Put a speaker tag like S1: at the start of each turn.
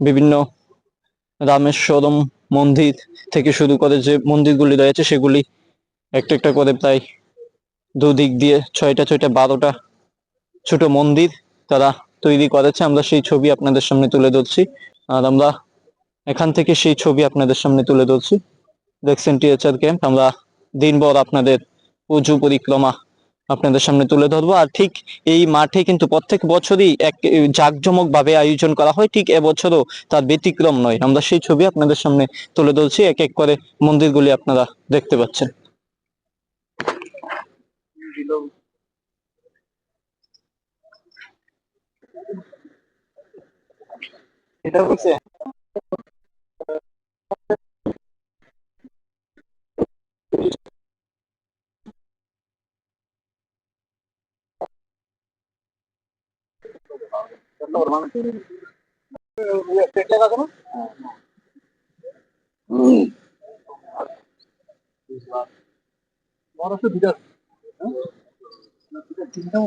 S1: বিভিন্ন রামেশ্বরম মন্দির থেকে শুরু করে যে মন্দিরগুলি রয়েছে, সেগুলি একটা একটা করে প্রায় দুদিক দিয়ে ছয়টা ছয়টা, বারোটা ছোট মন্দির তারা তৈরি করেছে। আমরা সেই ছবি আপনাদের সামনে তুলে ধরছি। আর আমরা এখান থেকে সেই ছবি আপনাদের সামনে তুলে ধরছি। দেখছেন, টিএচআর ক্যাম্প। আমরা দিনভর আপনাদের পুজো পরিক্রমা আপনাদের সামনে তুলে ধরবো। আর ঠিক এই মাঠে কিন্তু প্রত্যেক বছরই এক জাঁকজমক ভাবে আয়োজন করা হয়। ঠিক এবছরও তার ব্যতিক্রম নয়। আমরা সেই ছবি আপনাদের সামনে তুলে ধরছি। এক এক করে মন্দিরগুলি আপনারা দেখতে পাচ্ছেন। এটা হচ্ছে মহারাষ্ট্র বিরাট চিন্তা